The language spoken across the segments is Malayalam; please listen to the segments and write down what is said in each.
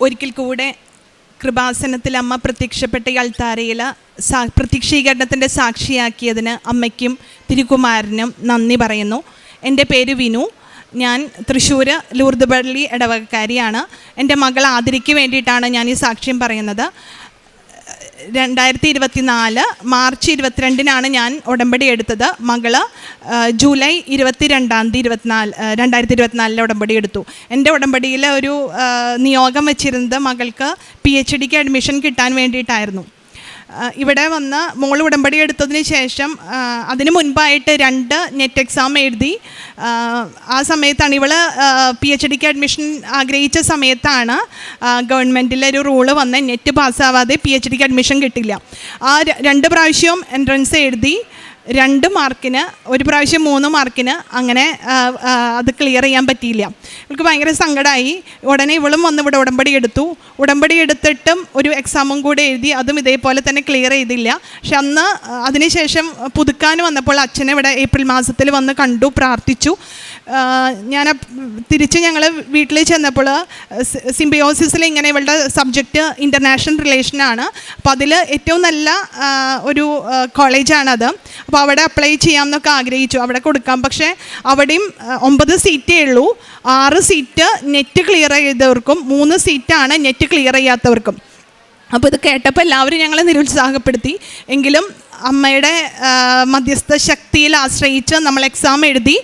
ഒരിക്കൽ കൂടെ കൃപാസനത്തിൽ അമ്മ പ്രത്യക്ഷപ്പെട്ട ഈ അൾത്താരയിൽ സാ പ്രത്യക്ഷീകരണത്തിന്റെ സാക്ഷിയാക്കിയതിന് അമ്മയ്ക്കും തിരുകുമാരനും നന്ദി പറയുന്നു. എന്റെ പേര് വിനു. ഞാൻ തൃശ്ശൂർ ലൂർദ് പള്ളി ഇടവകക്കാരിയാണ്. എന്റെ മകൾ ആതിരയ്ക്ക് വേണ്ടിയിട്ടാണ് ഞാൻ ഈ സാക്ഷ്യം പറയുന്നത്. രണ്ടായിരത്തി ഇരുപത്തി നാല് മാർച്ച് ഇരുപത്തിരണ്ടിനാണ് ഞാൻ ഉടമ്പടി എടുത്തത്. മകൾ ജൂലൈ ഇരുപത്തി രണ്ടാം തീയതി ഇരുപത്തിനാല് രണ്ടായിരത്തി ഇരുപത്തിനാലിലെ ഉടമ്പടി എടുത്തു. എന്റെ ഉടമ്പടിയിൽ ഒരു നിയോഗം വെച്ചിരുന്നത് മകൾക്ക് പി എച്ച് ഡിക്ക് അഡ്മിഷൻ കിട്ടാൻ വേണ്ടിയിട്ടായിരുന്നു. ഇവിടെ വന്ന് മോൾ ഉടമ്പടി എടുത്തതിന് ശേഷം അതിന് മുൻപായിട്ട് രണ്ട് നെറ്റ് എക്സാം എഴുതി. ആ സമയത്താണ് ഇവൾ പി എച്ച് ഡിക്ക് അഡ്മിഷൻ ആഗ്രഹിച്ച സമയത്താണ് ഗവൺമെന്റിലെ ഒരു റൂൾ വന്ന് നെറ്റ് പാസ്സാവാതെ പി എച്ച് ഡിക്ക് അഡ്മിഷൻ കിട്ടില്ല. ആ രണ്ട് പ്രാവശ്യവും എൻട്രൻസ് എഴുതി. രണ്ട് മാർക്കിന് ഒരു പ്രാവശ്യം മൂന്ന് മാർക്കിന് അങ്ങനെ അത് ക്ലിയർ ചെയ്യാൻ പറ്റിയില്ല. ഇവൾക്ക് ഭയങ്കര സങ്കടമായി ഉടനെ ഇവളും വന്ന് ഇവിടെ ഉടമ്പടി എടുത്തു. ഉടമ്പടി എടുത്തിട്ടും ഒരു എക്സാമും കൂടെ എഴുതി അതും ഇതേപോലെ തന്നെ ക്ലിയർ ചെയ്തില്ല. പക്ഷെ അന്ന് അതിനുശേഷം പുതുക്കാൻ വന്നപ്പോൾ അച്ഛനെ ഇവിടെ ഏപ്രിൽ മാസത്തിൽ വന്ന് കണ്ടു പ്രാർത്ഥിച്ചു. ഞാൻ തിരിച്ച് ഞങ്ങൾ വീട്ടിൽ ചെന്നപ്പോൾ സിംബിയോസിസിൽ ഇങ്ങനെ ഇവളുടെ സബ്ജക്റ്റ് ഇന്റർനാഷണൽ റിലേഷനാണ് അപ്പോൾ അതിൽ ഏറ്റവും നല്ല ഒരു കോളേജാണത് അപ്പോൾ അവിടെ അപ്ലൈ ചെയ്യാമെന്നൊക്കെ ആഗ്രഹിച്ചു. അവിടെ കൊടുക്കാം. പക്ഷേ അവിടെയും ഒമ്പത് സീറ്റേ ഉള്ളൂ. ആറ് സീറ്റ് നെറ്റ് ക്ലിയർ ചെയ്തവർക്കും മൂന്ന് സീറ്റാണ് നെറ്റ് ക്ലിയർ ചെയ്യാത്തവർക്കും. അപ്പോൾ ഇത് കേട്ടപ്പോൾ എല്ലാവരും ഞങ്ങളെ നിരുത്സാഹപ്പെടുത്തി. എങ്കിലും അമ്മയുടെ മധ്യസ്ഥ ശക്തിയിൽ ആശ്രയിച്ച് നമ്മൾ എക്സാം എഴുതി.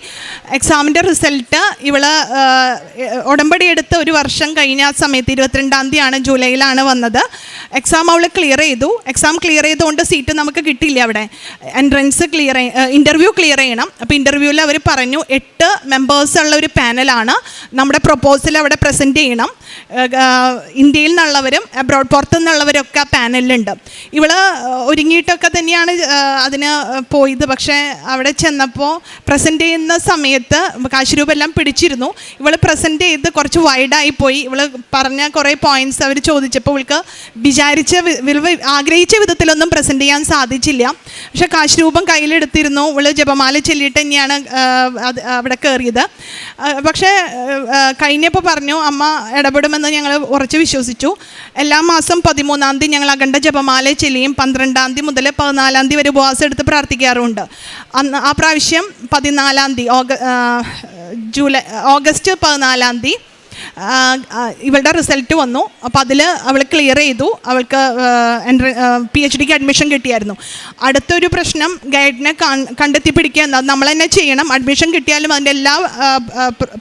എക്സാമിന്റെ റിസൾട്ട് ഇവൾ ഉടമ്പടി എടുത്ത് ഒരു വർഷം കഴിഞ്ഞ ആ സമയത്ത് ഇരുപത്തിരണ്ടാം തീയതിയാണ് ജൂലൈയിലാണ് വന്നത്. എക്സാം അവൾ ക്ലിയർ ചെയ്തു. എക്സാം ക്ലിയർ ചെയ്തുകൊണ്ട് സീറ്റ് നമുക്ക് കിട്ടിയില്ല അവിടെ. എൻട്രൻസ് ക്ലിയർ ഇന്റർവ്യൂ ക്ലിയർ ചെയ്യണം. അപ്പോൾ ഇന്റർവ്യൂവിൽ അവർ പറഞ്ഞു എട്ട് മെമ്പേഴ്സ് ഉള്ള ഒരു പാനലാണ് നമ്മുടെ പ്രൊപ്പോസൽ അവിടെ പ്രസന്റ് ചെയ്യണം. ഇന്ത്യയിൽ നിന്നുള്ളവരും അബ്രോഡ് പുറത്തു നിന്നുള്ളവരൊക്കെ ആ പാനലിലുണ്ട് ഇവൾ ഒരുങ്ങിയിട്ടൊക്കെ തന്നെയാണ് ആഹ് അതിന് പോയത്. പക്ഷേ അവിടെ ചെന്നപ്പോൾ പ്രസന്റ് ചെയ്യുന്ന സമയത്ത് കാശുരൂപെല്ലാം പിടിച്ചിരുന്നു. ഇവൾ പ്രസന്റ് ചെയ്ത് കുറച്ച് വൈഡായി പോയി. ഇവൾ പറഞ്ഞ കുറേ പോയിന്റ്സ് അവർ ചോദിച്ചപ്പോൾ ഇവൾക്ക് വിചാരിച്ച ആഗ്രഹിച്ച വിധത്തിലൊന്നും പ്രസന്റ് ചെയ്യാൻ സാധിച്ചില്ല. പക്ഷെ കാശുരൂപം കയ്യിലെടുത്തിരുന്നു. ഇവൾ ജപമാല ചൊല്ലിയിട്ട് തന്നെയാണ് അവിടെ കയറിയത് പക്ഷേ കഴിഞ്ഞപ്പോൾ പറഞ്ഞു അമ്മ ഇടപെടുമെന്ന് ഞങ്ങൾ ഉറച്ച് വിശ്വസിച്ചു. എല്ലാ മാസം പതിമൂന്നാം തീയതി ഞങ്ങൾ അഖണ്ഡ ജപമാല ചെല്ലിയും പന്ത്രണ്ടാം തീയതി മുതൽ പതിനാലാം തീയതി വരെ ഉപവാസം എടുത്ത് പ്രാർത്ഥിക്കാറുണ്ട് അന്ന് ആ പ്രാവശ്യം പതിനാലാം തീയതി ഓഗ ജൂലൈ ഓഗസ്റ്റ് പതിനാലാം തീയതി ഇവളുടെ റിസൾട്ട് വന്നു. അപ്പോൾ അതിൽ അവൾ ക്ലിയർ ചെയ്തു. അവൾക്ക് പി എച്ച് ഡിക്ക് അഡ്മിഷൻ കിട്ടിയായിരുന്നു. അടുത്തൊരു പ്രശ്നം ഗൈഡിനെ കണ്ടെത്തി പിടിക്കുക എന്നത് നമ്മൾ തന്നെ ചെയ്യണം. അഡ്മിഷൻ കിട്ടിയാലും അതിന്റെ എല്ലാ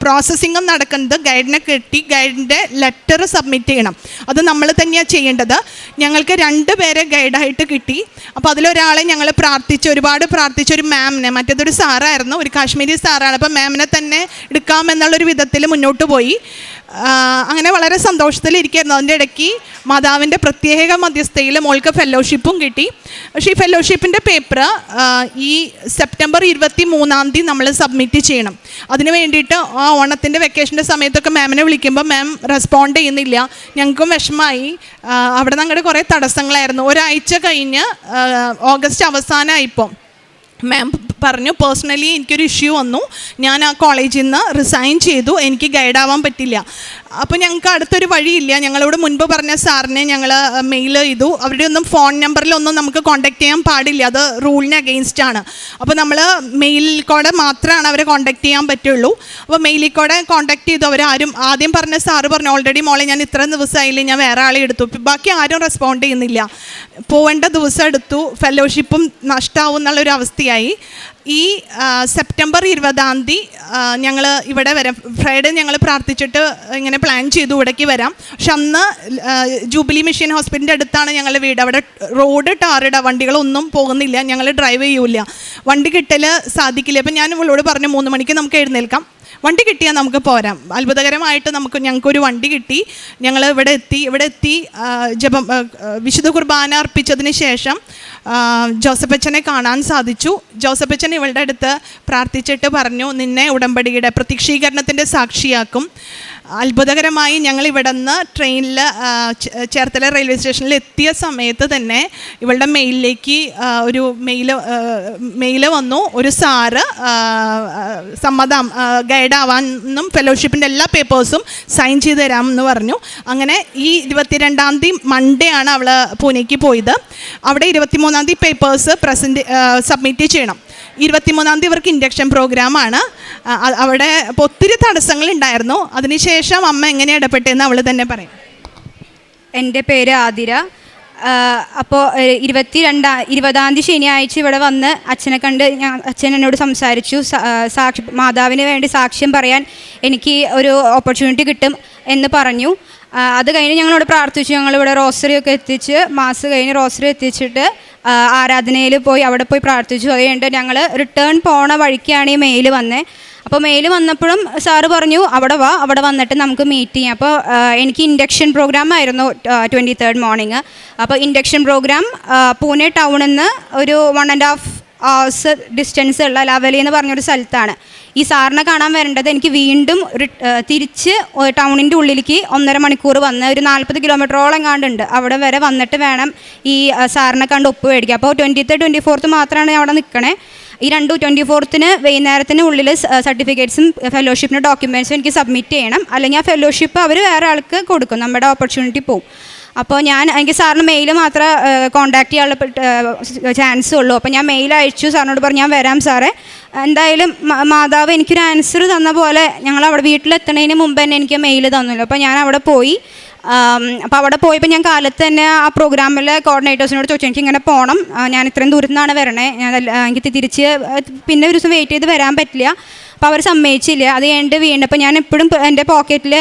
പ്രോസസ്സിങ്ങും നടക്കുന്നത് ഗൈഡിനെ കിട്ടി ഗൈഡിന്റെ ലെറ്റർ സബ്മിറ്റ് ചെയ്യണം. അത് നമ്മൾ തന്നെയാണ് ചെയ്യേണ്ടത്. ഞങ്ങൾക്ക് രണ്ട് പേരെ ഗൈഡായിട്ട് കിട്ടി. അപ്പോൾ അതിലൊരാളെ ഞങ്ങൾ പ്രാർത്ഥിച്ച് ഒരുപാട് പ്രാർത്ഥിച്ച ഒരു മാമിനെ മറ്റേതൊരു സാറായിരുന്നു ഒരു കാശ്മീരി സാറാണ് അപ്പോൾ മാമിനെ തന്നെ എടുക്കാമെന്നുള്ളൊരു വിധത്തിൽ മുന്നോട്ട് പോയി. അങ്ങനെ വളരെ സന്തോഷത്തിലിരിക്കുന്നു അതിന്റെ ഇടയ്ക്ക് മാതാവിന്റെ പ്രത്യേക മധ്യസ്ഥയിൽ മോൾക്ക് ഫെല്ലോഷിപ്പും കിട്ടി. പക്ഷേ ഈ ഫെലോഷിപ്പിന്റെ പേപ്പർ ഈ സെപ്റ്റംബർ ഇരുപത്തി മൂന്നാം തീയതി നമ്മൾ സബ്മിറ്റ് ചെയ്യണം. അതിന് വേണ്ടിയിട്ട് ആ ഓണത്തിന്റെ വെക്കേഷന്റെ സമയത്തൊക്കെ മാമിനെ വിളിക്കുമ്പോൾ മാം റെസ്പോണ്ട് ചെയ്യുന്നില്ല. ഞങ്ങൾക്കും വിഷമമായി. അവിടെ ഞങ്ങളുടെ കുറേ തടസ്സങ്ങളായിരുന്നു. ഒരാഴ്ച കഴിഞ്ഞ് ഓഗസ്റ്റ് അവസാനമായിപ്പോൾ മാം പറഞ്ഞു. പേഴ്സണലി എനിക്കൊരു ഇഷ്യൂ വന്നു. ഞാൻ ആ കോളേജിൽ നിന്ന് റിസൈൻ ചെയ്തു. എനിക്ക് ഗൈഡ് ആവാൻ പറ്റില്ല. അപ്പോൾ ഞങ്ങൾക്ക് അടുത്തൊരു വഴിയില്ല. ഞങ്ങളോട് മുൻപ് പറഞ്ഞ സാറിനെ ഞങ്ങൾ മെയിൽ ചെയ്തു. അവരുടെ ഒന്നും ഫോൺ നമ്പറിലൊന്നും നമുക്ക് കോൺടാക്ട് ചെയ്യാൻ പാടില്ല. അത് റൂളിന് അഗെയിൻസ്റ്റ് ആണ്. അപ്പോൾ നമ്മൾ മെയിലിൽ കൂടെ മാത്രമാണ് അവരെ കോൺടാക്ട് ചെയ്യാൻ പറ്റുള്ളൂ. അപ്പോൾ മെയിലിൽ കൂടെ കോൺടാക്ട് ചെയ്തു. അവരാരും ആദ്യം പറഞ്ഞ സാറ് പറഞ്ഞു ഓൾറെഡി മോളെ ഞാൻ ഇത്ര ദിവസമായില്ലേ ഞാൻ വേറെ ആളെ എടുത്തു. ബാക്കി ആരും റെസ്പോണ്ട് ചെയ്യുന്നില്ല. പോവേണ്ട ദിവസം എടുത്തു. ഫെലോഷിപ്പും നഷ്ടമാവും എന്നുള്ളൊരു അവസ്ഥയായി. ഈ സെപ്റ്റംബർ ഇരുപതാം തീയതി ഞങ്ങൾ ഇവിടെ വരാം. ഫ്രൈഡേ ഞങ്ങൾ പ്രാർത്ഥിച്ചിട്ട് ഇങ്ങനെ പ്ലാൻ ചെയ്തു ഇവിടേക്ക് വരാം. പക്ഷെ അന്ന് ജൂബിലി മിഷൻ ഹോസ്പിറ്റലിന്റെ അടുത്താണ് ഞങ്ങളുടെ വീട്. അവിടെ റോഡ് ടാറിട. വണ്ടികളൊന്നും പോകുന്നില്ല. ഞങ്ങൾ ഡ്രൈവ് ചെയ്യൂല വണ്ടി കിട്ടൽ സാധിക്കില്ല. അപ്പം ഞാൻ ഇവളോട് പറഞ്ഞു മൂന്ന് മണിക്ക് നമുക്ക് എഴുന്നേൽക്കാം. വണ്ടി കിട്ടിയാൽ നമുക്ക് പോരാം. അത്ഭുതകരമായിട്ട് നമുക്ക് ഞങ്ങൾക്കൊരു വണ്ടി കിട്ടി. ഞങ്ങൾ ഇവിടെ എത്തി. ഇവിടെ എത്തി ജപം വിശുദ്ധ കുർബാന അർപ്പിച്ചതിന് ശേഷം ജോസഫച്ചനെ കാണാൻ സാധിച്ചു. ജോസഫച്ചൻ ഇവളുടെ അടുത്ത് പ്രാർത്ഥിച്ചിട്ട് പറഞ്ഞു നിന്നെ ഉടമ്പടിയുടെ പ്രത്യക്ഷീകരണത്തിന്റെ സാക്ഷിയാക്കും. അത്ഭുതകരമായി ഞങ്ങൾ ഇവിടെ നിന്ന് ട്രെയിനിൽ ചേർത്തല റെയിൽവേ സ്റ്റേഷനിൽ എത്തിയ സമയത്ത് തന്നെ ഇവളുടെ മെയിലിലേക്ക് ഒരു മെയിൽ മെയിൽ വന്നു. ഒരു സാറ് സമ്മതം ഗൈഡ് ആവാനും ഫെലോഷിപ്പിന്റെ എല്ലാ പേപ്പേഴ്സും സൈൻ ചെയ്ത് തരാം എന്ന് പറഞ്ഞു. അങ്ങനെ ഈ ഇരുപത്തിരണ്ടാം തീയതി മൺഡേ ആണ് അവൾ പൂനെക്ക് പോയത്. അവിടെ ഇരുപത്തിമൂന്നാം തീയതി പേപ്പേഴ്സ് പ്രസന്റ് സബ്മിറ്റ് ചെയ്യണം. ഇരുപത്തിമൂന്നാം തീയതി ഇവർക്ക് ഇൻഡക്ഷൻ പ്രോഗ്രാമാണ് അവിടെ അപ്പോൾ ഒത്തിരി തടസ്സങ്ങൾ ഉണ്ടായിരുന്നു. അതിനുശേഷം അമ്മ എങ്ങനെ ഇടപെട്ടെന്ന് അവൾ തന്നെ പറയും. എന്റെ പേര് ആതിര. അപ്പോൾ ഇരുപത്തി രണ്ടാം ഇരുപതാം തീയതി ശനിയാഴ്ച ഇവിടെ വന്ന് അച്ഛനെ കണ്ട് ഞാൻ അച്ഛൻ എന്നോട് സംസാരിച്ചു. സാക്ഷി മാതാവിന് വേണ്ടി സാക്ഷ്യം പറയാൻ എനിക്ക് ഒരു ഓപ്പർച്യൂണിറ്റി കിട്ടും എന്ന് പറഞ്ഞു. അത് കഴിഞ്ഞ് ഞങ്ങളോട് പ്രാർത്ഥിച്ചു. ഞങ്ങളിവിടെ റോസറി ഒക്കെ എത്തിച്ച് മാസ് കഴിഞ്ഞ് റോസറി എത്തിച്ചിട്ട് ആരാധനയിൽ പോയി അവിടെ പോയി പ്രാർത്ഥിച്ചു. അത് കഴിഞ്ഞിട്ട് ഞങ്ങൾ റിട്ടേൺ പോണ വഴിക്കാണ് ഈ മെയിൽ വന്നേ. അപ്പോൾ മെയിൽ വന്നപ്പോഴും സാറ് പറഞ്ഞു അവിടെ വാ അവിടെ വന്നിട്ട് നമുക്ക് മീറ്റ് ചെയ്യാം. അപ്പോൾ എനിക്ക് ഇൻഡക്ഷൻ പ്രോഗ്രാം ആയിരുന്നു ട്വന്റി തേർഡ് മോർണിംഗ് അപ്പോൾ ഇൻഡക്ഷൻ പ്രോഗ്രാം പൂനെ ടൗണിൽ നിന്ന് ഒരു one and half hours distance ഉള്ള ലവലി എന്ന് പറഞ്ഞൊരു സ്ഥലത്താണ്. ഈ സാറിനെ കാണാൻ വരേണ്ടത് എനിക്ക് വീണ്ടും തിരിച്ച് ടൗണിന്റെ ഉള്ളിലേക്ക് ഒന്നര മണിക്കൂർ വന്ന് ഒരു നാൽപ്പത് കിലോമീറ്ററോളം കാണ്ടുണ്ട് അവിടെ വരെ വന്നിട്ട് വേണം ഈ സാറിനെ കണ്ട് ഒപ്പ് മേടിക്കുക അപ്പോൾ ട്വന്റിത്ത് ട്വന്റി ഫോർത്ത് മാത്രമാണ് അവിടെ നിൽക്കണേ. ഈ രണ്ട് ട്വന്റി ഫോർത്തിന് വൈകുന്നേരത്തിന് ഉള്ളിൽ സർട്ടിഫിക്കറ്റ്സും ഫെലോഷിപ്പിന്റെ ഡോക്യുമെന്റ്സും എനിക്ക് സബ്മിറ്റ് ചെയ്യണം. അല്ലെങ്കിൽ ആ ഫെലോഷിപ്പ് അവർ വേറെ ആൾക്ക് കൊടുക്കും. നമ്മുടെ ഓപ്പർച്യൂണിറ്റി പോവും. അപ്പോൾ ഞാൻ എനിക്ക് സാറിന് മെയിൽ മാത്രമേ കോൺടാക്ട് ചെയ്യാനുള്ള ചാൻസ് ഉള്ളൂ. അപ്പോൾ ഞാൻ മെയിൽ അയച്ചു സാറിനോട് പറഞ്ഞു ഞാൻ വരാം സാറേ. എന്തായാലും മാതാവ് എനിക്കൊരു ആൻസർ തന്ന പോലെ ഞങ്ങൾ അവിടെ വീട്ടിലെത്തണതിന് മുമ്പ് തന്നെ എനിക്ക് മെയിൽ തന്നല്ലോ. അപ്പോൾ ഞാൻ അവിടെ പോയി അപ്പോൾ അവിടെ പോയപ്പോൾ ഞാൻ കാലത്ത് തന്നെ ആ പ്രോഗ്രാമിലെ കോർഡിനേറ്റേഴ്സിനോട് ചോദിച്ചു എനിക്ക് ഇങ്ങനെ പോകണം ഞാൻ ഇത്രയും ദൂരത്തു നിന്നാണ് വരണേ. ഞാൻ എനിക്ക് തിരിച്ച് പിന്നെ ഒരു ദിവസം വെയിറ്റ് ചെയ്ത് വരാൻ പറ്റില്ല. അപ്പോൾ അവർ സമ്മതിച്ചില്ല. അത് കഴിഞ്ഞിട്ട് വീണ്ടപ്പോൾ ഞാൻ എപ്പോഴും എന്റെ പോക്കറ്റിൽ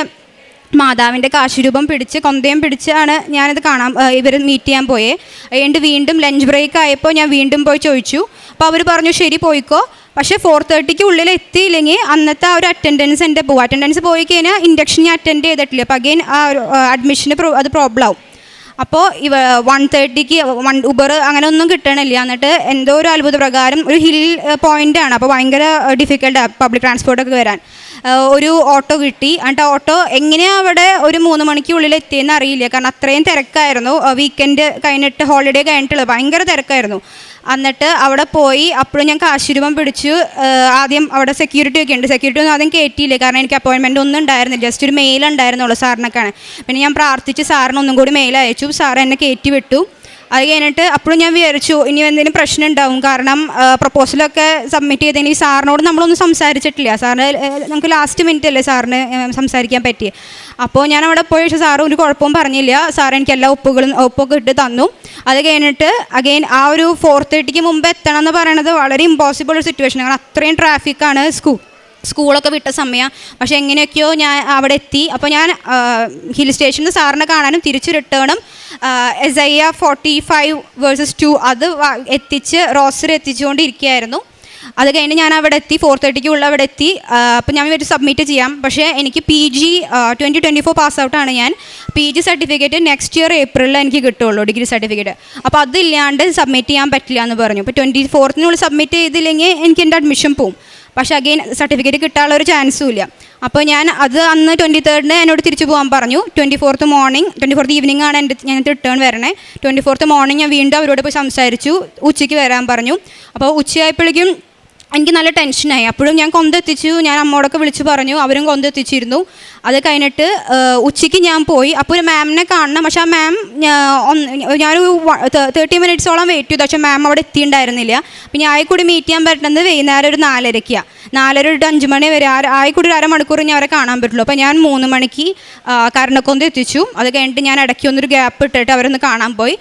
മാതാവിന്റെ കാശുരൂപം പിടിച്ച് കൊന്തയും പിടിച്ചാണ് ഞാനിത് കാണാൻ ഇവർ മീറ്റ് ചെയ്യാൻ പോയേ. അതുകൊണ്ട് വീണ്ടും ലഞ്ച് ബ്രേക്ക് ആയപ്പോൾ ഞാൻ വീണ്ടും പോയി ചോദിച്ചു. അപ്പോൾ അവർ പറഞ്ഞു ശരി പോയിക്കോ. പക്ഷേ ഫോർ തേർട്ടിക്ക് ഉള്ളിൽ എത്തിയില്ലെങ്കിൽ അന്നത്തെ ആ ഒരു അറ്റൻഡൻസ് എന്റെ പോകും അറ്റൻഡൻസ് പോയി കഴിഞ്ഞാൽ ഇൻഡക്ഷൻ ഞാൻ അറ്റൻഡ് ചെയ്തിട്ടില്ല. അപ്പോൾ അഗെയിൻ ആ ഒരു അഡ്മിഷന് അത് പ്രോബ്ലം ആവും. അപ്പോൾ ഇവ വൺ തേർട്ടിക്ക് വൺ ഉബർ അങ്ങനെ ഒന്നും കിട്ടണില്ല. എന്നിട്ട് എന്തോ ഒരു അത്ഭുത പ്രകാരം ഒരു ഹിൽ പോയിന്റ് ആണ്. അപ്പോൾ ഭയങ്കര ഡിഫിക്കൽട്ടാണ് പബ്ലിക് ട്രാൻസ്പോർട്ടൊക്കെ വരാൻ. ഒരു ഓട്ടോ കിട്ടി. എന്നിട്ട് ഓട്ടോ എങ്ങനെയാണ് അവിടെ ഒരു മൂന്ന് മണിക്കുള്ളിൽ എത്തിയെന്ന് അറിയില്ല. കാരണം അത്രയും തിരക്കായിരുന്നു. വീക്കെൻഡ് കഴിഞ്ഞിട്ട് ഹോളിഡേ കഴിഞ്ഞിട്ടുള്ളത് ഭയങ്കര തിരക്കായിരുന്നു. എന്നിട്ട് അവിടെ പോയി അപ്പോഴും ഞാൻ കാശുരൂപം പിടിച്ചു. ആദ്യം അവിടെ സെക്യൂരിറ്റി ഒക്കെ ഉണ്ട്. സെക്യൂരിറ്റി ഒന്നും ആദ്യം കയറ്റിയില്ല കാരണം എനിക്ക് അപ്പോയിൻമെന്റ് ഒന്നും ഉണ്ടായിരുന്നില്ല. ജസ്റ്റ് ഒരു മെയിൽ ഉണ്ടായിരുന്നുള്ളൂ സാറിനൊക്കെയാണ്. പിന്നെ ഞാൻ പ്രാർത്ഥിച്ച് സാറിന് ഒന്നും കൂടി മെയിൽ അയച്ചു. സാർ എന്നെ കയറ്റി വിട്ടു. അത് കഴിഞ്ഞിട്ട് അപ്പോഴും ഞാൻ വിചാരിച്ചു ഇനി എന്തെങ്കിലും പ്രശ്നം ഉണ്ടാവും. കാരണം പ്രപ്പോസലൊക്കെ സബ്മിറ്റ് ചെയ്തതിന് ഈ സാറിനോട് നമ്മളൊന്നും സംസാരിച്ചിട്ടില്ല. സാറിന് നമുക്ക് ലാസ്റ്റ് മിനിറ്റ് അല്ലേ സാറിന് സംസാരിക്കാൻ പറ്റി അപ്പോൾ ഞാൻ അവിടെ പോയി പക്ഷേ സാറ് ഒരു കുഴപ്പവും പറഞ്ഞില്ല. സാർ എനിക്ക് എല്ലാ ഒപ്പുകളും ഒപ്പൊക്കെ ഇട്ട് തന്നു. അത് കഴിഞ്ഞിട്ട് അഗെയിൻ ആ ഒരു ഫോർ തേർട്ടിക്ക് മുമ്പ് എത്തണം എന്ന് പറയുന്നത് വളരെ ഇമ്പോസിബിൾ ഒരു സിറ്റുവേഷൻ കാരണം അത്രയും ട്രാഫിക്കാണ് സ്കൂൾ സ്കൂളൊക്കെ വിട്ട സമയം. പക്ഷേ എങ്ങനെയൊക്കെയോ ഞാൻ അവിടെ എത്തി. അപ്പോൾ ഞാൻ ഹിൽ സ്റ്റേഷനിൽ സാറിനെ കാണാനും തിരിച്ചു റിട്ടേണും S I R forty five versus two അത് എത്തിച്ച് റോസർ എത്തിച്ചുകൊണ്ടിരിക്കുകയായിരുന്നു. അത് കഴിഞ്ഞ് ഞാൻ അവിടെ എത്തി ഫോർ തേർട്ടിക്ക് ഉള്ള അവിടെ എത്തി. അപ്പോൾ ഞാൻ ഒരു സബ്മിറ്റ് ചെയ്യാം. പക്ഷേ എനിക്ക് P G twenty twenty four pass ഔട്ടാണ് ഞാൻ. P G certificate next year ഏപ്രിലിൽ എനിക്ക് കിട്ടുള്ളൂ ഡിഗ്രി സർട്ടിഫിക്കറ്റ് അപ്പോൾ അതില്ലാണ്ട് സബ്മിറ്റ് ചെയ്യാൻ പറ്റില്ല എന്ന് പറഞ്ഞു. അപ്പോൾ ട്വന്റി ഫോർത്തിനുള്ളിൽ സബ്മിറ്റ് ചെയ്തില്ലെങ്കിൽ എനിക്ക് എന്റെ അഡ്മിഷൻ പോവും. പക്ഷേ അഗെയിൻ സർട്ടിഫിക്കറ്റ് കിട്ടാനുള്ള ഒരു ചാൻസും ഇല്ല. അപ്പോൾ ഞാൻ അത് അന്ന് ട്വന്റി തേർഡിന് എന്നോട് തിരിച്ചു പോകാൻ പറഞ്ഞു. Twenty fourth morning twenty fourth evening ആണ് എന്റെ ഞാൻ റിട്ടേൺ വരണേ. ട്വന്റി ഫോർത്ത് മോർണിംഗ് ഞാൻ വീണ്ടും അവരോട് പോയി സംസാരിച്ചു. ഉച്ചയ്ക്ക് വരാൻ പറഞ്ഞു. അപ്പോൾ ഉച്ചയായപ്പോഴേക്കും എനിക്ക് നല്ല ടെൻഷനായി അപ്പോഴും ഞാൻ കൊന്തെത്തിച്ചു. ഞാൻ അമ്മോടൊക്കെ വിളിച്ച് പറഞ്ഞു. അവരും കൊന്തെത്തിച്ചിരുന്നു. അത് കഴിഞ്ഞിട്ട് ഉച്ചയ്ക്ക് ഞാൻ പോയി. അപ്പോൾ ഒരു മാമിനെ കാണണം. പക്ഷെ ആ മാം ഞാനൊരു തേർട്ടി മിനിറ്റ്സോളം വെയിറ്റ് ചെയ്തു. പക്ഷേ മാം അവിടെ എത്തിയിട്ടുണ്ടായിരുന്നില്ല അപ്പം ഞാൻ ആയിക്കൂടി മീറ്റ് ചെയ്യാൻ പറ്റുന്നത് വൈകുന്നേരം ഒരു നാലരയ്ക്കാണ് നാലര ഒരു അഞ്ച് മണി വരെ. ആയിക്കൂടി ഒരു അരമണിക്കൂർ ഞാൻ അവരെ കാണാൻ പറ്റുള്ളൂ. അപ്പോൾ ഞാൻ മൂന്ന് മണിക്ക് കരണക്കൊന്ത് എത്തിച്ചു. അത് കഴിഞ്ഞിട്ട് ഞാൻ ഇടയ്ക്ക് ഒന്നൊരു ഗ്യാപ്പ് ഇട്ടിട്ട് അവരൊന്ന് കാണാൻ പോയി.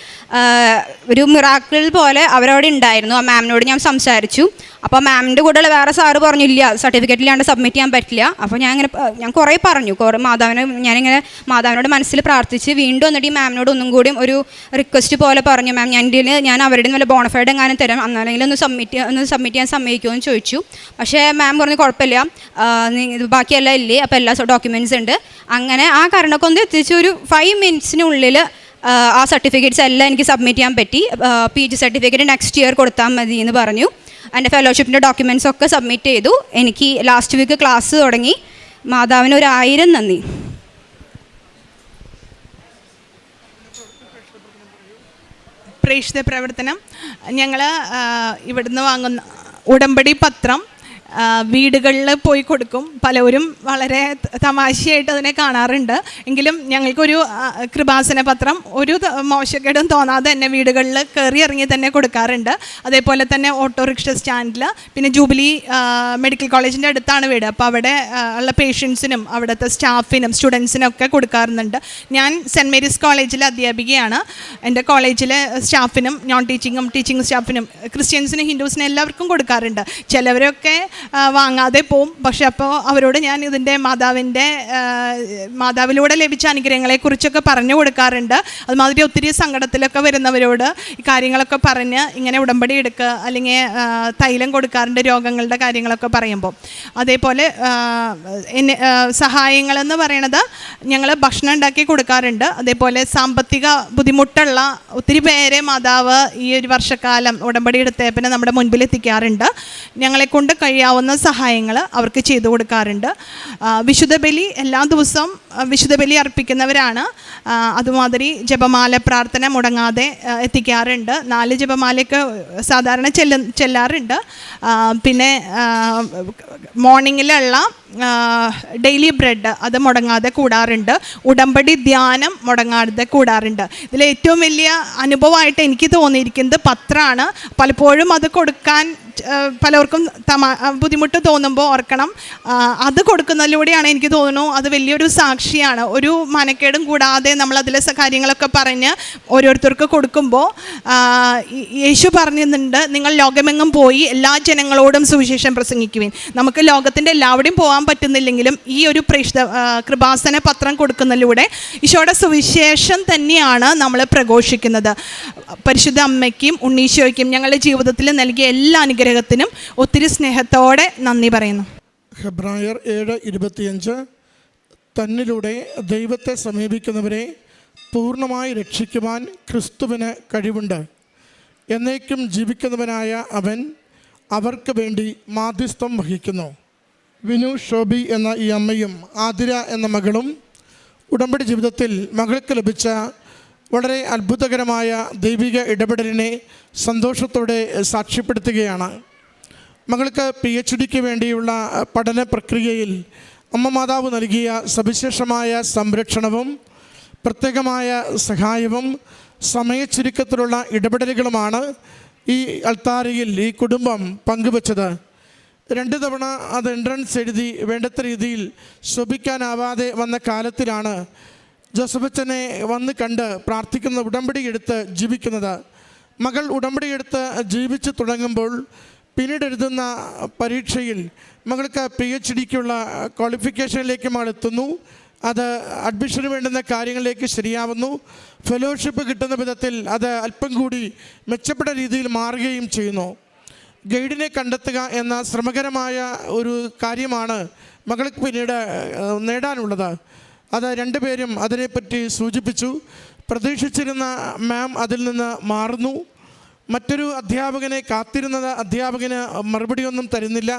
ഒരു മിറാക്കിൾ പോലെ അവരവിടെ ഉണ്ടായിരുന്നു ആ മാമിനോട് ഞാൻ സംസാരിച്ചു. അപ്പോൾ മാമിന്റെ കൂടെയുള്ള വേറെ സാറ് പറഞ്ഞില്ല. സർട്ടിഫിക്കറ്റ് ഇല്ലാണ്ട് സബ്മിറ്റ് ചെയ്യാൻ പറ്റില്ല. അപ്പോൾ ഞാൻ ഇങ്ങനെ ഞാൻ കുറേ പറഞ്ഞു. കുറേ മാതാവിനെ ഞാനിങ്ങനെ മാതാവിനോട് മനസ്സിൽ പ്രാർത്ഥിച്ച് വീണ്ടും എന്നിട്ട് ഈ മാമിനോട് ഒന്നും കൂടി ഒരു റിക്വസ്റ്റ് പോലെ പറഞ്ഞു. മാം ഞാൻ എന്റെ ഞാൻ അവരുടെ നല്ല ബോണഫൈഡ് എങ്ങാനും തരാം. അന്നാലെങ്കിലും ഒന്ന് സബ്മിറ്റ് ഒന്ന് സബ്മിറ്റ് ചെയ്യാൻ സമ്മതിക്കുമോ? എന്ന് ചോദിച്ചു. പക്ഷേ മാം പറഞ്ഞു കുഴപ്പമില്ല. ബാക്കിയെല്ലാം ഇല്ലേ? അപ്പോൾ എല്ലാ ഡോക്യുമെന്റ്സ് ഉണ്ട്. അങ്ങനെ ആ കാരണമൊക്കെ ഒന്ന് എത്തിച്ച് ഒരു ഫൈവ് മിനിറ്റ്സിനുള്ളിൽ ആ സർട്ടിഫിക്കറ്റ്സ് എല്ലാം എനിക്ക് സബ്മിറ്റ് ചെയ്യാൻ പറ്റി. P G certificate next year കൊടുത്താൽ മതി എന്ന് പറഞ്ഞു. എന്റെ ഫെലോഷിപ്പിന്റെ ഡോക്യുമെന്റ്സ് ഒക്കെ സബ്മിറ്റ് ചെയ്തു. എനിക്ക് ലാസ്റ്റ് വീക്ക് ക്ലാസ് തുടങ്ങി. മാതാവിന് ഒരു ആയിരം നന്ദി. പ്രേക്ഷിത പ്രവർത്തനം. ഞങ്ങൾ ഇവിടുന്ന് വാങ്ങുന്ന ഉടമ്പടി പത്രം വീടുകളിൽ പോയി കൊടുക്കും. പലരും വളരെ തമാശയായിട്ട് അതിനെ കാണാറുണ്ട്. എങ്കിലും ഞങ്ങൾക്കൊരു കൃപാസന പത്രം ഒരു മോശക്കേടും തോന്നാതെ തന്നെ വീടുകളിൽ കയറി ഇറങ്ങി തന്നെ കൊടുക്കാറുണ്ട്. അതേപോലെ തന്നെ ഓട്ടോറിക്ഷ സ്റ്റാൻഡിൽ പിന്നെ ജൂബിലി മെഡിക്കൽ കോളേജിന്റെ അടുത്താണ് വീട്. അപ്പോൾ അവിടെ ഉള്ള പേഷ്യൻസിനും അവിടുത്തെ സ്റ്റാഫിനും സ്റ്റുഡൻസിനും ഒക്കെ കൊടുക്കാറുണ്ട് ഞാൻ സെന്റ് മേരീസ് കോളേജിലെ അധ്യാപികയാണ്. എന്റെ കോളേജിലെ സ്റ്റാഫിനും നോൺ ടീച്ചിങ്ങും ടീച്ചിങ് സ്റ്റാഫിനും ക്രിസ്ത്യൻസിനും ഹിന്ദുസിനും എല്ലാവർക്കും കൊടുക്കാറുണ്ട്. ചിലവരൊക്കെ വാങ്ങാതെ പോവും. പക്ഷെ അപ്പോൾ അവരോട് ഞാൻ ഇതിന്റെ മാതാവിന്റെ മാതാവിലൂടെ ലഭിച്ച അനുഗ്രഹങ്ങളെക്കുറിച്ചൊക്കെ പറഞ്ഞു കൊടുക്കാറുണ്ട്. അതുമാതിരി ഒത്തിരി സങ്കടത്തിലൊക്കെ വരുന്നവരോട് ഈ കാര്യങ്ങളൊക്കെ പറഞ്ഞ് ഇങ്ങനെ ഉടമ്പടി എടുക്കുക അല്ലെങ്കിൽ തൈലം കൊടുക്കാറുണ്ട് രോഗങ്ങളുടെ കാര്യങ്ങളൊക്കെ പറയുമ്പോൾ. അതേപോലെ എന്നെ സഹായങ്ങളെന്ന് പറയണത് ഞങ്ങൾ ഭക്ഷണം ഉണ്ടാക്കി കൊടുക്കാറുണ്ട്. അതേപോലെ സാമ്പത്തിക ബുദ്ധിമുട്ടുള്ള ഒത്തിരി പേരെ മാതാവ് ഈ ഒരു വർഷക്കാലം ഉടമ്പടി എടുത്തേ പിന്നെ നമ്മുടെ മുൻപിൽ എത്തിക്കാറുണ്ട് ഞങ്ങളെ കൊണ്ട് കഴിയാവുന്ന സഹായങ്ങൾ അവർക്ക് ചെയ്തു കൊടുക്കാറുണ്ട്. വിശുദ്ധ ബലി എല്ലാ ദിവസവും വിശുദ്ധ ബലി അർപ്പിക്കുന്നവരാണ്. അതുമാതിരി ജപമാല പ്രാർത്ഥന മുടങ്ങാതെ എത്തിക്കാറുണ്ട്. നാല് ജപമാലയൊക്കെ സാധാരണ ചെല്ലു ചെല്ലാറുണ്ട്. പിന്നെ മോർണിംഗിലുള്ള ഡെയിലി ബ്രെഡ് അത് മുടങ്ങാതെ കൂടാറുണ്ട്. ഉടമ്പടി ധ്യാനം മുടങ്ങാതെ കൂടാറുണ്ട്. ഇതിൽ ഏറ്റവും വലിയ അനുഭവമായിട്ട് എനിക്ക് തോന്നിയിരിക്കുന്നത് പത്രമാണ് പലപ്പോഴും അത് കൊടുക്കാൻ പലർക്കും ബുദ്ധിമുട്ട് തോന്നുമ്പോൾ ഓർക്കണം. അത് കൊടുക്കുന്നതിലൂടെയാണ് എനിക്ക് തോന്നുന്നു അത് വലിയൊരു സാക്ഷിയാണ്. ഒരു മനക്കേടും കൂടാതെ നമ്മൾ അതിലെ കാര്യങ്ങളൊക്കെ പറഞ്ഞ് ഓരോരുത്തർക്ക് കൊടുക്കുമ്പോൾ യേശു പറഞ്ഞിട്ടുണ്ട് നിങ്ങൾ ലോകമെങ്ങും പോയി എല്ലാ ജനങ്ങളോടും സുവിശേഷം പ്രസംഗിക്കുവിൻ. നമുക്ക് ലോകത്തിന്റെ എല്ലാവിടെയും പോകാൻ പറ്റുന്നില്ലെങ്കിലും ഈ ഒരു പ്രേക്ഷിത കൃപാസന പത്രം കൊടുക്കുന്നതിലൂടെ ഈശോയുടെ സുവിശേഷം തന്നെയാണ് നമ്മൾ പ്രഘോഷിക്കുന്നത്. പരിശുദ്ധ അമ്മയ്ക്കും ഉണ്ണീശോയ്ക്കും ഞങ്ങളുടെ ജീവിതത്തിൽ നൽകിയ എല്ലാ അനുഗ്രഹത്തിനും ഒത്തിരി സ്നേഹത്തോടെ നന്ദി പറയുന്നു. ഹെബ്രായർ ഏഴ് ഇരുപത്തിയഞ്ച് തന്നിലൂടെ ദൈവത്തെ സമീപിക്കുന്നവരെ പൂർണമായി രക്ഷിക്കുവാൻ ക്രിസ്തുവിന് കഴിവുണ്ട്. എന്നേക്കും ജീവിക്കുന്നവനായ അവൻ അവർക്ക് വേണ്ടി മാധ്യസ്ഥം വഹിക്കുന്നു. വിനു ഷോബി എന്ന ഈ അമ്മയും ആതിര എന്ന മകളും ഉടമ്പടി ജീവിതത്തിൽ മകൾക്ക് ലഭിച്ച വളരെ അത്ഭുതകരമായ ദൈവിക ഇടപെടലിനെ സന്തോഷത്തോടെ സാക്ഷ്യപ്പെടുത്തുകയാണ്. മകൾക്ക് പി എച്ച് ഡിക്ക് വേണ്ടിയുള്ള പഠന പ്രക്രിയയിൽ അമ്മ മാതാവ് നൽകിയ സവിശേഷമായ സംരക്ഷണവും പ്രത്യേകമായ സഹായവും സമയച്ചുരുക്കത്തിലുള്ള ഇടപെടലുകളുമാണ് ഈ അൾത്താരയിൽ ഈ കുടുംബം പങ്കുവച്ചത്. രണ്ട് തവണ അത് എൻട്രൻസ് എഴുതി വേണ്ടത്ര രീതിയിൽ ശോഭിക്കാനാവാതെ വന്ന കാലത്തിലാണ് ജോസഫച്ചനെ വന്ന് കണ്ട് പ്രാർത്ഥിക്കുന്ന ഉടമ്പടി എടുത്ത് ജീവിക്കുന്നത്. മകൾ ഉടമ്പടി എടുത്ത് ജീവിച്ചു തുടങ്ങുമ്പോൾ പിന്നീട് എഴുതുന്ന പരീക്ഷയിൽ മകൾക്ക് പി എച്ച് ഡിക്കുള്ള ക്വാളിഫിക്കേഷനിലേക്ക് മകൾ എത്തുന്നു. അത് അഡ്മിഷന് വേണ്ടുന്ന കാര്യങ്ങളിലേക്ക് ശരിയാവുന്നു. ഫെലോഷിപ്പ് കിട്ടുന്ന വിധത്തിൽ അത് അല്പം കൂടി മെച്ചപ്പെട്ട രീതിയിൽ മാറുകയും ചെയ്യുന്നു. ഗൈഡിനെ കണ്ടെത്തുക എന്ന ശ്രമകരമായ ഒരു കാര്യമാണ് മകൾക്ക് പിന്നീട് നേടാനുള്ളത്. അത് രണ്ടുപേരും അതിനെപ്പറ്റി സൂചിപ്പിച്ചു. പ്രതീക്ഷിച്ചിരുന്ന മാം അതിൽ നിന്ന് മാറുന്നു. മറ്റൊരു അധ്യാപകനെ കാത്തിരുന്നത് അധ്യാപകന് മറുപടിയൊന്നും തരുന്നില്ല.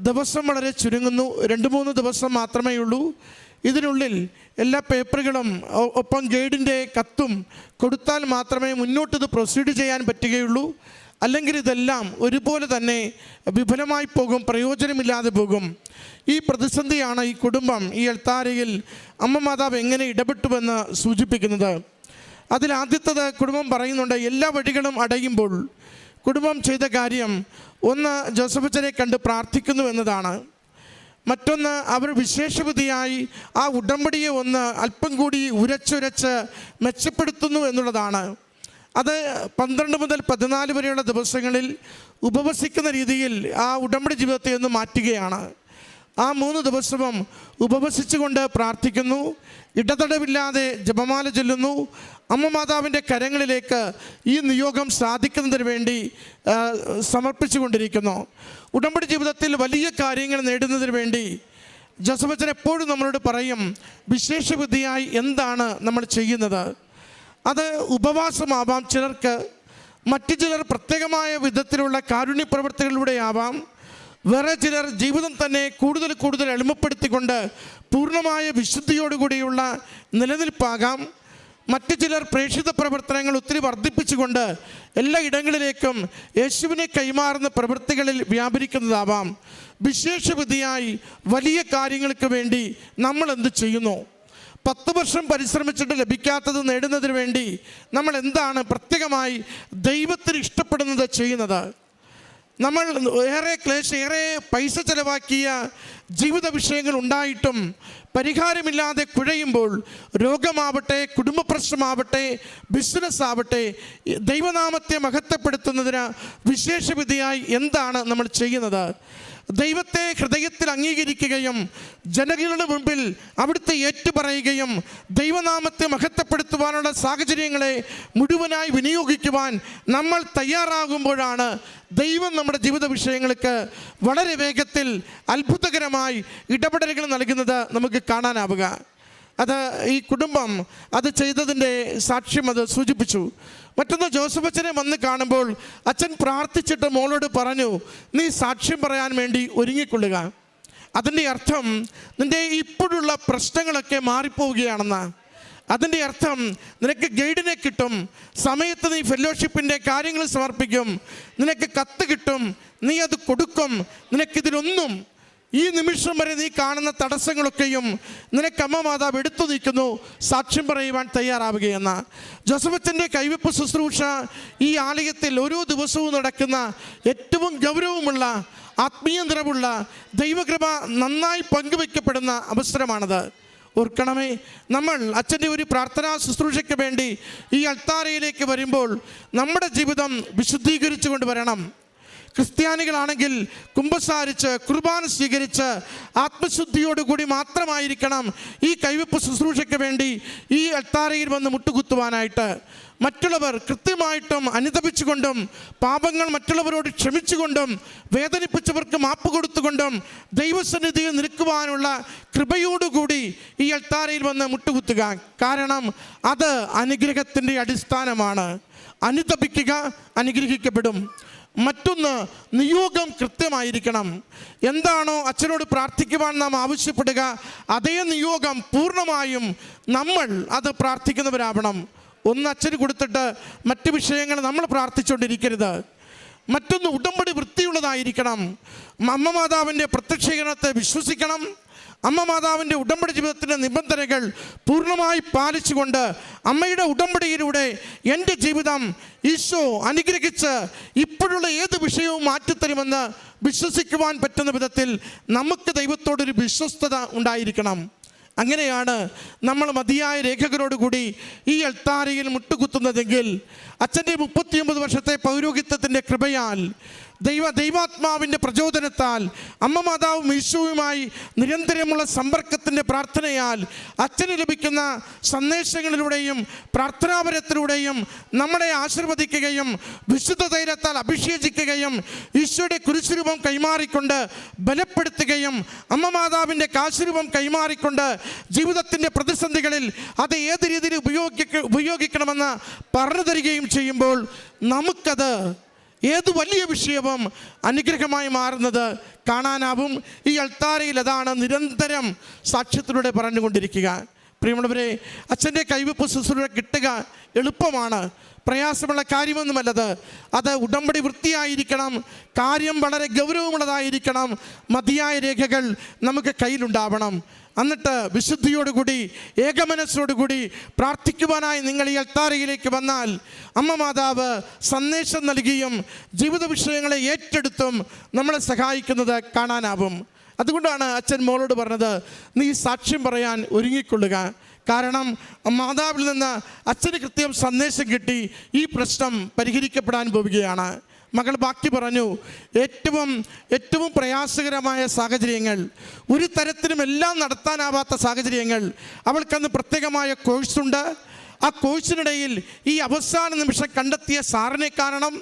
ദിവസം വളരെ ചുരുങ്ങുന്നു. രണ്ട് മൂന്ന് ദിവസം മാത്രമേ ഉള്ളൂ. ഇതിനുള്ളിൽ എല്ലാ പേപ്പറുകളും ഒപ്പം ഗൈഡിന്റെ കത്തും കൊടുത്താൽ മാത്രമേ മുന്നോട്ടിത് പ്രൊസീഡ് ചെയ്യാൻ പറ്റുകയുള്ളൂ. അല്ലെങ്കിൽ ഇതെല്ലാം ഒരുപോലെ തന്നെ വിഫലമായി പോകും പ്രയോജനമില്ലാതെ പോകും. ഈ പ്രതിസന്ധിയാണ് ഈ കുടുംബം ഈ എൽത്താരയിൽ അമ്മ മാതാവ് എങ്ങനെ ഇടപെട്ടുവെന്ന് സൂചിപ്പിക്കുന്നത്. അതിൽ ആദ്യത്തത് കുടുംബം പറയുന്നുണ്ട് എല്ലാ വഴികളും അടയുമ്പോൾ കുടുംബം ചെയ്ത കാര്യം ഒന്ന് ജോസഫച്ചനെ കണ്ട് പ്രാർത്ഥിക്കുന്നു എന്നതാണ്. മറ്റൊന്ന് അവർ വിശേഷവിധിയായി ആ ഉടമ്പടിയെ ഒന്ന് അല്പം കൂടി ഉരച്ചുരച്ച് മെച്ചപ്പെടുത്തുന്നു എന്നുള്ളതാണ്. അത് പന്ത്രണ്ട് മുതൽ പതിനാല് വരെയുള്ള ദിവസങ്ങളിൽ ഉപവസിക്കുന്ന രീതിയിൽ ആ ഉടമ്പടി ജീവിതത്തെ ഒന്ന് മാറ്റുകയാണ്. ആ മൂന്ന് ദിവസവും ഉപവസിച്ചുകൊണ്ട് പ്രാർത്ഥിക്കുന്നു. ഇടതടവില്ലാതെ ജപമാല ചൊല്ലുന്നു. അമ്മ മാതാവിന്റെ കരങ്ങളിലേക്ക് ഈ നിയോഗം സാധിക്കുന്നതിന് വേണ്ടി സമർപ്പിച്ചു കൊണ്ടിരിക്കുന്നു ഉടമ്പടി ജീവിതത്തിൽ വലിയ കാര്യങ്ങൾ നേടുന്നതിന് വേണ്ടി ജസവച്ചൻ എപ്പോഴും നമ്മളോട് പറയും വിശേഷബുദ്ധിയായി എന്താണ് നമ്മൾ ചെയ്യുന്നത്? അത് ഉപവാസമാവാം. ചിലർക്ക് മറ്റു ചിലർ പ്രത്യേകമായ വിധത്തിലുള്ള കാരുണ്യ പ്രവർത്തികളിലൂടെയാവാം വേറെ ചിലർ ജീവിതം തന്നെ കൂടുതൽ കൂടുതൽ എളിമപ്പെടുത്തിക്കൊണ്ട് പൂർണമായ വിശുദ്ധിയോടുകൂടിയുള്ള നിലനിൽപ്പാകാം. മറ്റു ചിലർ പ്രേക്ഷിത പ്രവർത്തനങ്ങൾ ഒത്തിരി വർദ്ധിപ്പിച്ചുകൊണ്ട് എല്ലാ ഇടങ്ങളിലേക്കും യേശുവിനെ കൈമാറുന്ന പ്രവൃത്തികളിൽ വ്യാപരിക്കുന്നതാവാം. വിശേഷവിധിയായി വലിയ കാര്യങ്ങൾക്ക് വേണ്ടി നമ്മൾ എന്ത് ചെയ്യുന്നു? പത്ത് വർഷം പരിശ്രമിച്ചിട്ട് ലഭിക്കാത്തത് നേടുന്നതിന് വേണ്ടി നമ്മൾ എന്താണ് പ്രത്യേകമായി ദൈവത്തിന് ഇഷ്ടപ്പെടുന്നത് ചെയ്യുന്നത്? നമ്മൾ ഏറെ ക്ലേശ ഏറെ പൈസ ചെലവാക്കിയ ജീവിത വിഷയങ്ങൾ ഉണ്ടായിട്ടും പരിഹാരമില്ലാതെ കുഴയുമ്പോൾ രോഗമാവട്ടെ കുടുംബ പ്രശ്നമാവട്ടെ ബിസിനസ് ആവട്ടെ ദൈവനാമത്തെ മഹത്വപ്പെടുത്തുന്നതിന് വിശേഷവിധിയായി എന്താണ് നമ്മൾ ചെയ്യുന്നത്? ദൈവത്തെ ഹൃദയത്തിൽ അംഗീകരിക്കുകയും ജനങ്ങളുടെ മുമ്പിൽ അവിടുത്തെ ഏറ്റുപറയുകയും ദൈവനാമത്തെ മഹത്വപ്പെടുത്തുവാനുള്ള സാഹചര്യങ്ങളെ മുഴുവനായി വിനിയോഗിക്കുവാൻ നമ്മൾ തയ്യാറാകുമ്പോഴാണ് ദൈവം നമ്മുടെ ജീവിത വിഷയങ്ങൾക്ക് വളരെ വേഗത്തിൽ അത്ഭുതകരമായി ഇടപെടലുകൾ നൽകുന്നത് നമുക്ക് കാണാനാവുക. അത് ഈ കുടുംബം അത് ചെയ്തതിന്റെ സാക്ഷ്യം അത് സൂചിപ്പിച്ചു. മറ്റൊന്ന് ജോസഫ് അച്ഛനെ വന്ന് കാണുമ്പോൾ അച്ഛൻ പ്രാർത്ഥിച്ചിട്ട് മോളോട് പറഞ്ഞു നീ സാക്ഷ്യം പറയാൻ വേണ്ടി ഒരുങ്ങിക്കൊള്ളുക. അതിന്റെ അർത്ഥം നിന്റെ ഇപ്പോഴുള്ള പ്രശ്നങ്ങളൊക്കെ മാറിപ്പോവുകയാണെന്ന്. അതിന്റെ അർത്ഥം നിനക്ക് ഗൈഡിനെ കിട്ടും സമയത്ത് നീ ഫെലോഷിപ്പിന്റെ കാര്യങ്ങൾ സമർപ്പിക്കും. നിനക്ക് കത്ത് കിട്ടും നീ അത് കൊടുക്കും. നിനക്കിതിലൊന്നും ഈ നിമിഷം വരെ നീ കാണുന്ന തടസ്സങ്ങളൊക്കെയും നിനക്ക് അമ്മ മാതാവ് എടുത്തു നീക്കുന്നു സാക്ഷ്യം പറയുവാൻ തയ്യാറാവുകയെന്ന. ജോസഫത്തിന്റെ കൈവെപ്പ് ശുശ്രൂഷ ഈ ആലയത്തിൽ ഓരോ ദിവസവും നടക്കുന്ന ഏറ്റവും ഗൗരവമുള്ള ആത്മീയ നിറവുള്ള ദൈവകൃപ നന്നായി പങ്കുവയ്ക്കപ്പെടുന്ന അവസരമാണത്. ഓർക്കണമേ നമ്മൾ അച്ഛന്റെ ഒരു പ്രാർത്ഥനാ ശുശ്രൂഷയ്ക്ക് വേണ്ടി ഈ അൾത്താരയിലേക്ക് വരുമ്പോൾ നമ്മുടെ ജീവിതം വിശുദ്ധീകരിച്ചു കൊണ്ട് വരണം. ക്രിസ്ത്യാനികളാണെങ്കിൽ കുമ്പസാരിച്ച് കുർബാന സ്വീകരിച്ച് ആത്മശുദ്ധിയോടുകൂടി മാത്രമായിരിക്കണം ഈ കൈവെപ്പ് ശുശ്രൂഷയ്ക്ക് വേണ്ടി ഈ അൾത്താരയിൽ വന്ന് മുട്ടുകുത്തുവാനായിട്ട്. മറ്റുള്ളവർ കൃത്യമായിട്ടും അനുദപിച്ചുകൊണ്ടും പാപങ്ങൾ മറ്റുള്ളവരോട് ക്ഷമിച്ചുകൊണ്ടും വേദനിപ്പിച്ചവർക്ക് മാപ്പ് കൊടുത്തുകൊണ്ടും ദൈവസന്നിധിയിൽ നിൽക്കുവാനുള്ള കൃപയോടുകൂടി ഈ അൾത്താരയിൽ വന്ന് മുട്ടുകുത്തുക. കാരണം അത് അനുഗ്രഹത്തിന്റെ അടിസ്ഥാനമാണ്. അനുതപിക്കുക അനുഗ്രഹിക്കപ്പെടും. മറ്റൊന്ന് നിയോഗം കൃത്യമായിരിക്കണം. എന്താണോ അച്ഛനോട് പ്രാർത്ഥിക്കുവാൻ നാം ആവശ്യപ്പെടുക അതേ നിയോഗം പൂർണമായും നമ്മൾ അത് പ്രാർത്ഥിക്കുന്നവരാവണം. ഒന്ന് അച്ഛന് കൊടുത്തിട്ട് മറ്റ് വിഷയങ്ങൾ നമ്മൾ പ്രാർത്ഥിച്ചുകൊണ്ടിരിക്കരുത്. മറ്റൊന്ന് ഉടമ്പടി വൃത്തിയുള്ളതായിരിക്കണം. അമ്മ മാതാവിന്റെ പ്രത്യക്ഷീകരണത്തെ വിശ്വസിക്കണം. അമ്മ മാതാവിന്റെ ഉടമ്പടി ജീവിതത്തിന്റെ നിബന്ധനകൾ പൂർണമായി പാലിച്ചുകൊണ്ട് അമ്മയുടെ ഉടമ്പടിയിലൂടെ എന്റെ ജീവിതം ഈശോ അനുഗ്രഹിച്ച് ഇപ്പോഴുള്ള ഏത് വിഷയവും മാറ്റിത്തരുമെന്ന് വിശ്വസിക്കുവാൻ പറ്റുന്ന വിധത്തിൽ നമുക്ക് ദൈവത്തോടൊരു വിശ്വസ്തത ഉണ്ടായിരിക്കണം. അങ്ങനെയാണ് നമ്മൾ മതിയായ രേഖകളോടുകൂടി ഈ എൾത്താരയിൽ മുട്ടുകുത്തുന്നതെങ്കിൽ അച്ഛന്റെ മുപ്പത്തിയൊമ്പത് വർഷത്തെ പൗരോഹിത്യത്തിന്റെ കൃപയാൽ ദൈവ ദൈവാത്മാവിന്റെ പ്രചോദനത്താൽ അമ്മ മാതാവും ഈശോയുമായി നിരന്തരമുള്ള സമ്പർക്കത്തിന്റെ പ്രാർത്ഥനയാൽ അച്ഛന് ലഭിക്കുന്ന സന്ദേശങ്ങളിലൂടെയും പ്രാർത്ഥനാപരത്തിലൂടെയും നമ്മളെ ആശീർവദിക്കുകയും വിശുദ്ധ ധൈര്യത്താൽ അഭിഷേചിക്കുകയും ഈശോയുടെ കുരിശുരൂപം കൈമാറിക്കൊണ്ട് ബലപ്പെടുത്തുകയും അമ്മ മാതാവിന്റെ കാശുരൂപം കൈമാറിക്കൊണ്ട് ജീവിതത്തിന്റെ പ്രതിസന്ധികളിൽ അത് ഏത് രീതിയിൽ ഉപയോഗിക്ക ഉപയോഗിക്കണമെന്ന് പറഞ്ഞു തരികയും ചെയ്യുമ്പോൾ നമുക്കത് ഏത് വലിയ വിഷയവും അനുഗ്രഹമായി മാറുന്നത് കാണാനാവും. ഈ അൾത്താരയിൽ അതാണ് നിരന്തരം സാക്ഷ്യത്തിലൂടെ പറഞ്ഞുകൊണ്ടിരിക്കുക. പ്രിയമുള്ളവരെ അച്ഛന്റെ കൈവപ്പ് ശുശ്രൂഷ കിട്ടുക എളുപ്പമാണ്. പ്രയാസമുള്ള കാര്യമൊന്നുമല്ലത്. അത് ഉടമ്പടി വൃത്തിയായിരിക്കണം കാര്യം വളരെ ഗൗരവമുള്ളതായിരിക്കണം മതിയായ രേഖകൾ നമുക്ക് കയ്യിലുണ്ടാവണം. എന്നിട്ട് വിശുദ്ധിയോടുകൂടി ഏകമനസ്സോടുകൂടി പ്രാർത്ഥിക്കുവാനായി നിങ്ങൾ ഈ അൽത്താരയിലേക്ക് വന്നാൽ അമ്മ മാതാവ് സന്ദേശം നൽകിയും ജീവിത വിഷയങ്ങളെ ഏറ്റെടുത്തും നമ്മളെ സഹായിക്കുന്നത് കാണാനാവും. അതുകൊണ്ടാണ് അച്ഛൻ മോളോട് പറഞ്ഞത് നീ സാക്ഷ്യം പറയാൻ ഒരുങ്ങിക്കൊള്ളുക. കാരണം മാതാവിൽ നിന്ന് അച്ഛന് കൃത്യം സന്ദേശം കിട്ടി ഈ പ്രശ്നം പരിഹരിക്കപ്പെടാൻ പോവുകയാണ്. മകൾ ബാക്കി പറഞ്ഞു ഏറ്റവും ഏറ്റവും പ്രയാസകരമായ സാഹചര്യങ്ങൾ ഒരു തരത്തിലും എല്ലാം നടത്താനാവാത്ത സാഹചര്യങ്ങൾ അവൾക്കന്ന് പ്രത്യേകമായ കോഴ്സുണ്ട് ആ കോഴ്സിനിടയിൽ ഈ അവസാന നിമിഷം കണ്ടെത്തിയ സാറിനെ കാണണം.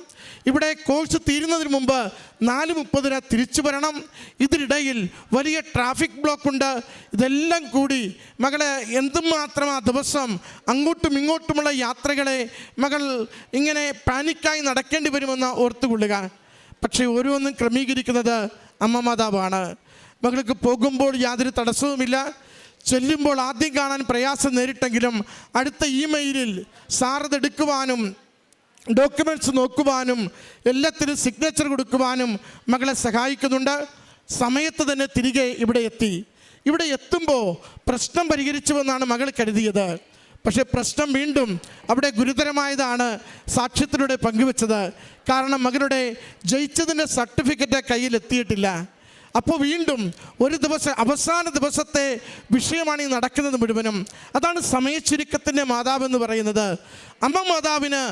ഇവിടെ കോഴ്സ് തീരുന്നതിന് മുമ്പ് നാല് മുപ്പതിന് തിരിച്ചു വരണം. ഇതിനിടയിൽ വലിയ ട്രാഫിക് ബ്ലോക്ക് ഉണ്ട്. ഇതെല്ലാം കൂടി മകളെ എന്തുമാത്രം ആ ദിവസം അങ്ങോട്ടും ഇങ്ങോട്ടുമുള്ള യാത്രകളെ മകൾ ഇങ്ങനെ പാനിക്കായി നടക്കേണ്ടി വരുമെന്ന് ഓർത്തുകൊള്ളുക. പക്ഷേ ഓരോന്നും ക്രമീകരിക്കുന്നത് അമ്മ മാതാവാണ്. മകൾക്ക് പോകുമ്പോൾ യാതൊരു തടസ്സവുമില്ല. ചെല്ലുമ്പോൾ ആദ്യം കാണാൻ പ്രയാസം നേരിട്ടെങ്കിലും അടുത്ത ഇമെയിലിൽ സാറത് എടുക്കുവാനും ഡോക്യുമെന്റ്സ് നോക്കുവാനും എല്ലാത്തിനും സിഗ്നേച്ചർ കൊടുക്കുവാനും മകളെ സഹായിക്കുന്നുണ്ട്. സമയത്ത് തന്നെ തിരികെ ഇവിടെ എത്തി. ഇവിടെ എത്തുമ്പോൾ പ്രശ്നം പരിഹരിച്ചുവെന്നാണ് മകൾ കരുതിയത്. പക്ഷേ പ്രശ്നം വീണ്ടും അവിടെ ഗുരുതരമായതാണ് സാക്ഷ്യത്തിലൂടെ പങ്കുവെച്ചത്. കാരണം മകളുടെ ജയിച്ചതിന്റെ സർട്ടിഫിക്കറ്റ് കയ്യിലെത്തിയിട്ടില്ല അപ്പോൾ വീണ്ടും ഒരു ദിവസം അവസാന ദിവസത്തെ വിഷയമാണ് ഈ നടക്കുന്നത് മുഴുവനും. അതാണ് സമയച്ചുരുക്കത്തിന്റെ മാതാവെന്ന് പറയുന്നത്. അമ്മ മാതാവിന്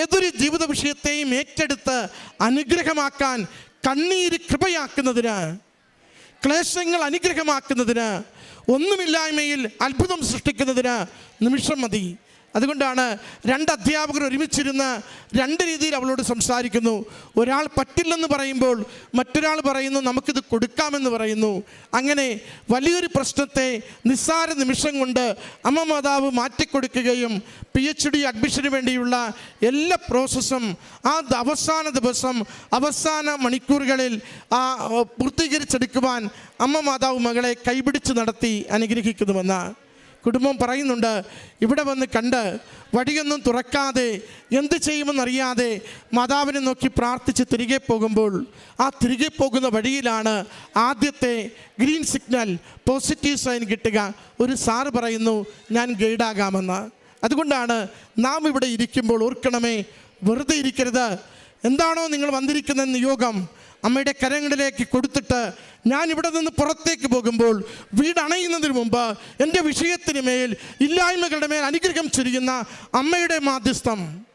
ഏതൊരു ജീവിത വിഷയത്തെയും ഏറ്റെടുത്ത് അനുഗ്രഹമാക്കാൻ കണ്ണീര് കൃപയാക്കുന്നതിന് ക്ലേശങ്ങൾ അനുഗ്രഹമാക്കുന്നതിന് ഒന്നുമില്ലായ്മയിൽ അത്ഭുതം സൃഷ്ടിക്കുന്നതിന് നിമിഷം മതി. അതുകൊണ്ടാണ് രണ്ട് അധ്യാപകർ ഒരുമിച്ചിരുന്ന് രണ്ട് രീതിയിൽ അവളോട് സംസാരിക്കുന്നു. ഒരാൾ പറ്റില്ലെന്ന് പറയുമ്പോൾ മറ്റൊരാൾ പറയുന്നു നമുക്കിത് കൊടുക്കാമെന്ന് പറയുന്നു. അങ്ങനെ വലിയൊരു പ്രശ്നത്തെ നിസ്സാര നിമിഷം കൊണ്ട് അമ്മ മാതാവ് മാറ്റിക്കൊടുക്കുകയും പി എച്ച് ഡി അഡ്മിഷന് വേണ്ടിയുള്ള എല്ലാ പ്രോസസ്സും ആ അവസാന ദിവസം അവസാന മണിക്കൂറുകളിൽ ആ പൂർത്തീകരിച്ചെടുക്കുവാൻ അമ്മ മാതാവ് മകളെ കൈപിടിച്ച് നടത്തി അനുഗ്രഹിക്കുന്നുവെന്ന് കുടുംബം പറയുന്നുണ്ട് ഇവിടെ വന്ന് കണ്ട് വടിയൊന്നും തുറക്കാതെ എന്ത് ചെയ്യുമെന്നറിയാതെ മാതാവിനെ നോക്കി പ്രാർത്ഥിച്ച് തിരികെ പോകുമ്പോൾ ആ തിരികെ പോകുന്ന വഴിയിലാണ് ആദ്യത്തെ ഗ്രീൻ സിഗ്നൽ പോസിറ്റീവ് സൈൻ കിട്ടുക. ഒരു സാറ് പറയുന്നു ഞാൻ ഗൈഡാകാമെന്ന്. അതുകൊണ്ടാണ് നാം ഇവിടെ ഇരിക്കുമ്പോൾ ഓർക്കണമേ വെറുതെ ഇരിക്കരുത്. എന്താണോ നിങ്ങൾ വന്നിരിക്കുന്ന നിയോഗം അമ്മയുടെ കരങ്ങളിലേക്ക് കൊടുത്തിട്ട് ഞാൻ ഇവിടെ നിന്ന് പുറത്തേക്ക് പോകുമ്പോൾ വീട് അണയുന്നതിന് മുമ്പ് എന്റെ വിഷയത്തിന് മേൽ ഇല്ലായ്മകളുടെ മേൽ അനുഗ്രഹം ചൊരിയുന്ന അമ്മയുടെ മാധ്യസ്ഥം.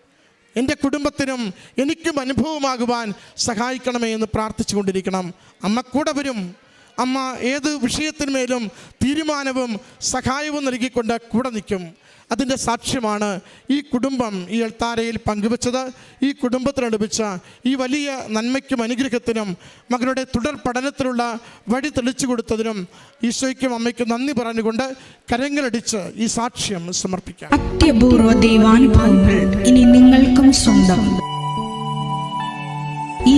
എന്റെ കുടുംബത്തിനും എനിക്കും അനുഭവമാകുവാൻ സഹായിക്കണമേ എന്ന് പ്രാർത്ഥിച്ചുകൊണ്ടിരിക്കണം. അമ്മ കൂടെ വരും. അമ്മ ഏത് വിഷയത്തിന്മേലും തീരുമാനവും സഹായവും നൽകിക്കൊണ്ട് കൂടെ നിൽക്കും. അതിന്റെ സാക്ഷ്യമാണ് ഈ കുടുംബം ഈ എൽത്താരയിൽ പങ്കുവച്ചത്. ഈ കുടുംബത്തിനടുപ്പിച്ച ഈ വലിയ നന്മയ്ക്കും അനുഗ്രഹത്തിനും മകളുടെ തുടർ പഠനത്തിലുള്ള വഴി തെളിച്ചു കൊടുത്തതിനും ഈശോയ്ക്കും അമ്മയ്ക്കും നന്ദി പറഞ്ഞുകൊണ്ട് കരങ്ങളടിച്ച് ഈ സാക്ഷ്യം സമർപ്പിക്കാം. അത്യപൂർവ ദൈവാനുഭവങ്ങൾ ഇനി നിങ്ങൾക്കും സ്വന്തം. ഈ